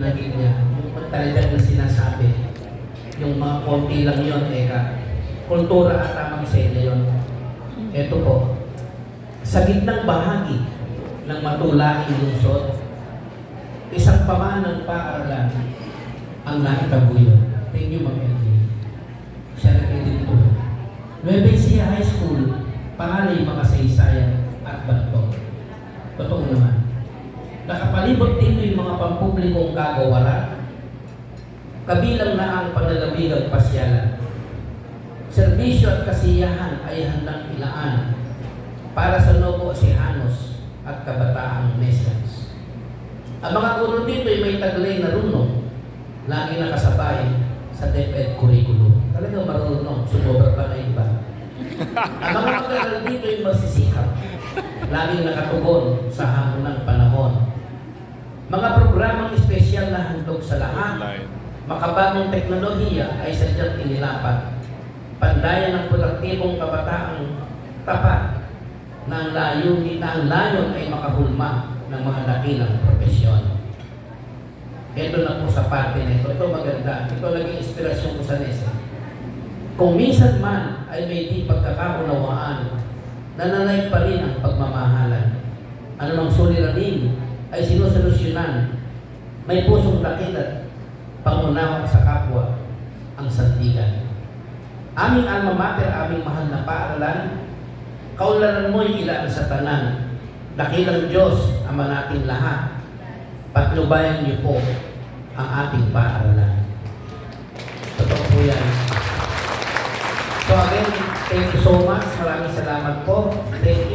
naging niya, yung talagang na sinasabi, yung mga konti lang yun, eka, kultura at tamang selya yun. Ito po, sa gitnang bahagi ng matulaking lungsod, isang pamanang paaralan ang naitabuyo. Thank you, Ma'am LJ. Siya nag-edit po. Nueva Ecija High School, pangalay makasaysayan at banto. Totoo naman. Nakapalibot dito yung mga pampublikong kagawaran, kabilang na ang panlalabigang pasyalan. Serbisyo at kasiyahan ay handang ilaan para sa Novo Encijanos at kabataang Mesians. Ang mga guro dito ay may taglay na runong, lagi nakasabay sa DepEd curriculum. Talagang marunong, sumobra pa na iba. Ang mga mag dito ay masisikap, laging nakatugon sa hamon ng panahon. Programang espesyal na handog sa lahat, makabagong teknolohiya ay sadyang inilapat. Pandayan ng produktibong kabataang tapat na ang layunin na ang layon ay makahulma ng mga dakilang profesyon. Ito na po sa parte na ito. Ito maganda. Ito naging inspirasyon ko sa NESA. Kung minsan man ay may di pagkakaunawaan, nananay pa rin ang pagmamahalan. Ano mang suliranin ay sinusolusyonan. May pusong dakil at pangunawa sa kapwa ang sandigan. Aming alma mater, aming mahal na paaralan, kaularan mo'y ilaan sa tanan. Dakilang Diyos, Ama nating lahat. Patnubayan niyo po ang ating paaralan. Totoo po yan. So again, thank you so much. Maraming salamat po. Thank you.